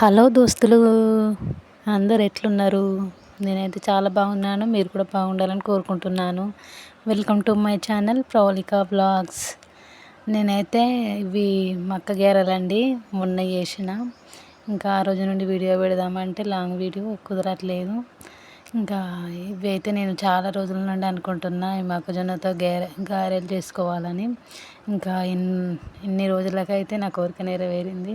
Hello దోస్తులు అందరు ఎట్లున్నారు? నేనైతే చాలా బాగున్నాను మీరు కూడా బాగుండాలని కోరుకుంటున్నాను. Welcome to my channel Pravalika vlogs నేనైతే ఇవి మక్క గేరలండి మొన్న చేసిన. ఇంకా ఆ రోజు నుండి వీడియో పెడదామంటే లాంగ్ వీడియో కుదరట్లేదు. ఇంకా ఇవైతే నేను చాలా రోజుల నుండి అనుకుంటున్నా ఈ మొక్కజొన్నతో గారె గారెలు చేసుకోవాలని. ఇంకా ఇన్ ఇన్ని రోజులకైతే నా కోరిక నెరవేరింది.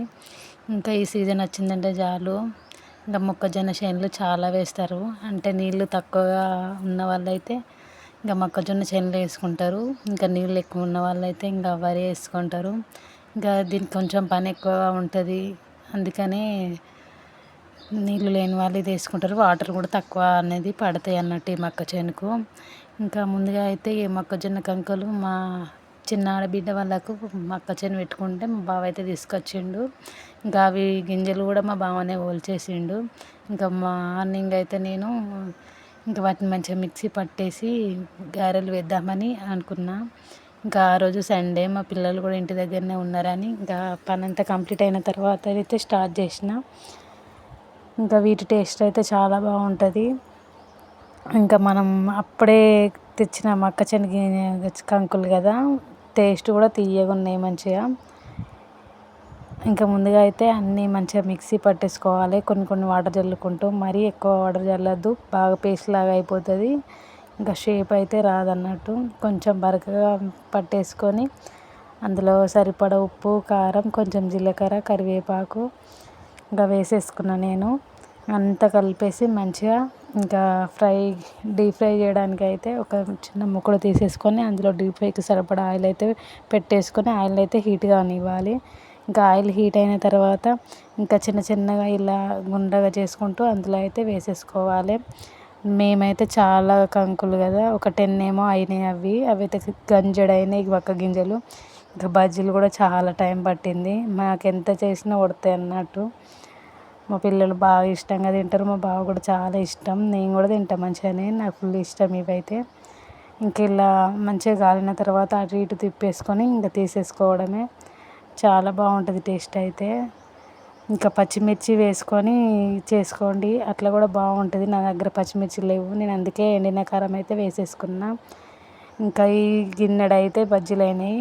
ఇంకా ఈ సీజన్ వచ్చిందంటే చాలు. ఇంకా మొక్కజొన్న చేనులు చాలా వేస్తారు. అంటే నీళ్ళు తక్కువగా ఉన్న వాళ్ళైతే ఇంకా మొక్కజొన్న చేనులు వేసుకుంటారు. ఇంకా నీళ్ళు ఎక్కువ ఉన్న వాళ్ళైతే ఇంకా వరి వేసుకుంటారు. ఇంకా దీనికి కొంచెం పని ఎక్కువగా ఉంటుంది. అందుకని నీళ్ళు లేని వాళ్ళు ఇది వేసుకుంటారు. వాటర్ కూడా తక్కువ అనేది పడతాయి అన్నట్టు ఈ మొక్కచేనుకు ఇంకా ముందుగా అయితే ఈ మొక్కజొన్న కంకులు మా చిన్న ఆడబిడ్డ వాళ్ళకు మొక్క పెట్టుకుంటే మా బావ అయితే తీసుకొచ్చిండు. ఇంకా అవి గింజలు కూడా మా బావనే ఓల్చేసిండు ఇంకా మార్నింగ్ అయితే నేను ఇంకా వాటిని మంచిగా మిక్సీ పట్టేసి గారెలు వేద్దామని అనుకున్నా. ఇంకా ఆ రోజు సండే మా పిల్లలు కూడా ఇంటి దగ్గరనే ఉన్నారని ఇంకా పని అంతా కంప్లీట్ అయిన తర్వాత అయితే స్టార్ట్ చేసిన. ఇంకా వీటి టేస్ట్ అయితే చాలా బాగుంటుంది. ఇంకా మనం అప్పుడే తెచ్చిన మక్క శనగ కంకులు కదా టేస్ట్ కూడా తీయగా ఉన్నాయి మంచిగా. ఇంకా ముందుగా అయితే అన్నీ మంచిగా మిక్సీ పట్టేసుకోవాలి కొన్ని కొన్ని వాటర్ చల్లుకుంటూ. మరీ ఎక్కువ వాటర్ చల్లద్దు బాగా పేస్ట్ లాగా అయిపోతుంది. ఇంకా షేప్ అయితే రాదన్నట్టు. కొంచెం బరకగా పట్టేసుకొని అందులో సరిపడ ఉప్పు కారం కొంచెం జీలకర్ర కరివేపాకు ఇంకా వేసేసుకున్నా నేను. అంతా కలిపేసి మంచిగా ఇంకా ఫ్రై డీప్ ఫ్రై చేయడానికి అయితే ఒక చిన్న ముక్కడు తీసేసుకొని అందులో డీప్ ఫ్రైకి సరిపడా ఆయిల్ అయితే పెట్టేసుకొని ఆయిల్ అయితే హీట్ కానివ్వాలి ఇంకా ఆయిల్ హీట్ అయిన తర్వాత ఇంకా చిన్న చిన్నగా ఇలా గుండ్రగా చేసుకుంటూ అందులో అయితే వేసేసుకోవాలి. మేమైతే చాలా కంకులు కదా ఒక టెన్ ఏమో అయినాయి అవి. అవి అయితే గంజడైనాయి వక్క గింజలు. ఇంకా బజ్జీలు కూడా చాలా టైం పట్టింది. మాకు ఎంత చేసినా ఉడతాయి అన్నట్టు. మా పిల్లలు బాగా ఇష్టంగా తింటారు. మా బావ కూడా చాలా ఇష్టం. నేను కూడా తింటా మంచిగానే. నాకు ఫుల్ ఇష్టం ఇవైతే. ఇంక ఇలా మంచిగా కాలిన తర్వాత అటు ఇటు తిప్పేసుకొని ఇంకా తీసేసుకోవడమే. చాలా బాగుంటుంది టేస్ట్ అయితే. ఇంకా పచ్చిమిర్చి వేసుకొని చేసుకోండి. అట్లా కూడా బాగుంటుంది. నా దగ్గర పచ్చిమిర్చి లేవు. నేను అందుకే ఎండిన కారం అయితే వేసేసుకున్నా. ఇంకా ఈ గిన్నెడైతే బజ్జీలు అయినాయి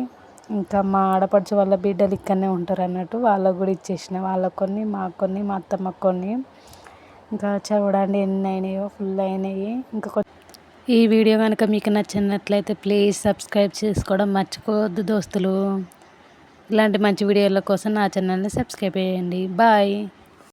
ఇంకా మా ఆడపడుచు వాళ్ళ బిడ్డలు ఇక్కడనే ఉంటారు అన్నట్టు వాళ్ళకు కూడా ఇచ్చేసిన. వాళ్ళకు కొన్ని మాకు కొన్ని మా అత్తమ్మకు కొన్ని. ఇంకా చూడండి ఎన్ని అయినాయో ఫుల్ అయినాయి. ఇంకా ఈ వీడియో కనుక మీకు నచ్చినట్లయితే ప్లీజ్ సబ్స్క్రైబ్ చేసుకోవడం మర్చిపోవద్దు దోస్తులు. ఇలాంటి మంచి వీడియోల కోసం నా ఛానల్ని సబ్స్క్రైబ్ చేయండి. బాయ్.